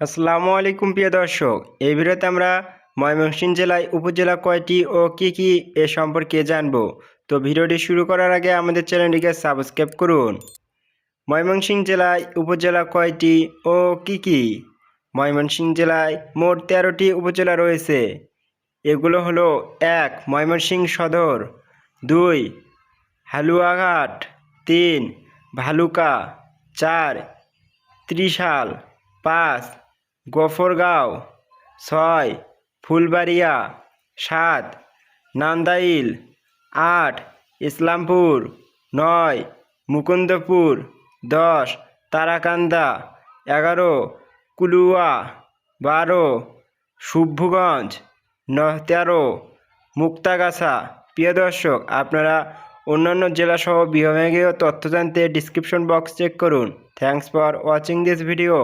আসসালামু আলাইকুম প্রিয় দর্শক। এই ভিডিওতে আমরা ময়মনসিংহ জেলায় উপজেলা কয়টি ও কি কি এ সম্পর্কে জানব। তো ভিডিওটি শুরু করার আগে আমাদের চ্যানেলটিকে সাবস্ক্রাইব করুন। ময়মনসিংহ জেলায় উপজেলা কয়টি ও কি কি? ময়মনসিংহ জেলায় মোট তেরোটি উপজেলা রয়েছে। এগুলো হলো এক, ময়মনসিংহ সদর, দুই, হালুয়াঘাট, তিন, ভালুকা, চার, ত্রিশাল, পাঁচ গফরগাঁও, ছয়, ফুলবাড়িয়া, সাত, নান্দাইল, আট, ইসলামপুর, নয়, মুকুন্দপুর, দশ, তারাকান্দা, এগারো, কুলুয়া, বারো শুভগঞ্জ ন তেরো, মুক্তাগাছা। প্রিয় দর্শক, আপনারা অন্যান্য জেলাসহ বিভাগীয় তথ্য জানতে ডিসক্রিপশন বক্স চেক করুন। Thanks for watching this video